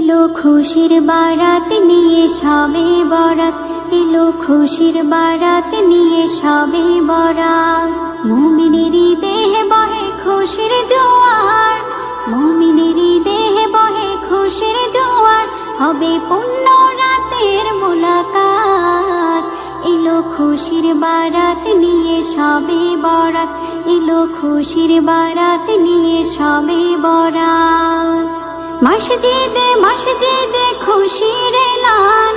এলো খুশির বারাত নিয়ে, সবে বরাত। এলো খুশির বারাত নিয়ে, সবে বরাত। মুমিনেরই দেহে বহে খুশির জোয়ার। মুমিনেরই দেহে বহে খুশির জোয়ার। হবে পুণ্য রাতের মোলাকাত। এলো খুশির বারাত নিয়ে, সবে বরাত। এলো খুশির বারাত নিয়ে, সবে বরাত। মসজিদে মসজিদে খুশির এলান।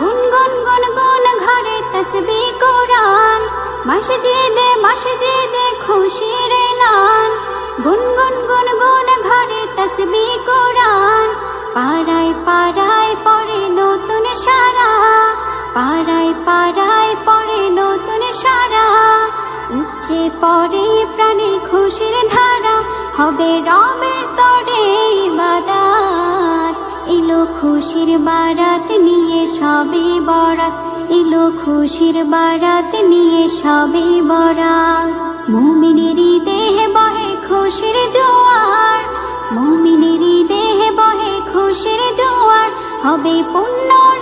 গুনগুন গুনগুন ঘরে তসবি কোরআন। মসজিদে মসজিদে খুশির এলান। গুনগুন গুনগুন ঘরে তসবি কোরআন। পাড়ায় পাড়ায় পড়ে নতুন সারা। পাড়ায় পাড়ায় পড়ে নতুন সারা। উচ্চে পড়ে প্রাণে খুশির ধারা। হবে রবের তরে বাদাত এলো খুশির বারাত নিয়ে সবে বরাত। এলো খুশির বারাত নিয়ে সবে বরাত। মুমিনেরই দেহে বহে খুশির জোয়ার। মুমিনেরই দেহে বহে খুশির জোয়ার। হবে পুণ্য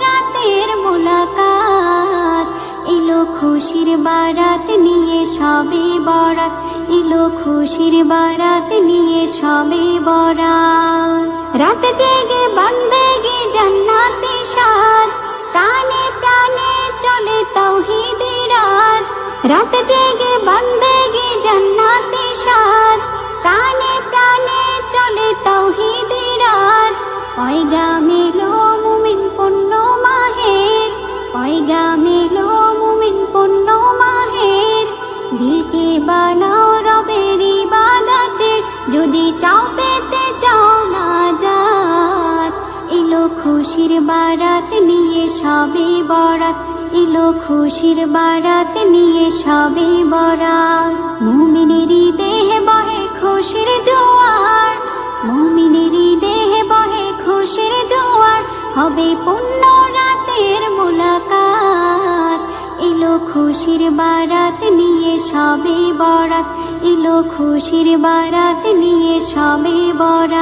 খুশির বারাত নিয়ে সবে বরাত। এলো খুশির বারাত নিয়ে সবে বরাত। রাত জেগে বন্দেগে জান্নাতি সাজ প্রাণে প্রাণে চলে তৌহিদি রাজ রাত জেগে বন্দেগে জান্নাতি সাজ প্রাণে প্রাণে চলে তৌহিদি রাজ পয়গা মেলো খুশির বারাত নিয়ে সবে বরাত। এলো খুশির বারাত নিয়ে সবে বরাত। মুমিনেরই দেহে বহে খুশির জোয়ার। মুমিনেরই দেহে বহে খুশির জোয়ার। হবে পুণ্য রাতের মোলাকাত। এলো খুশির বারাত নিয়ে সবে বরাত। এলো খুশির বারাত নিয়ে সবে বরাত।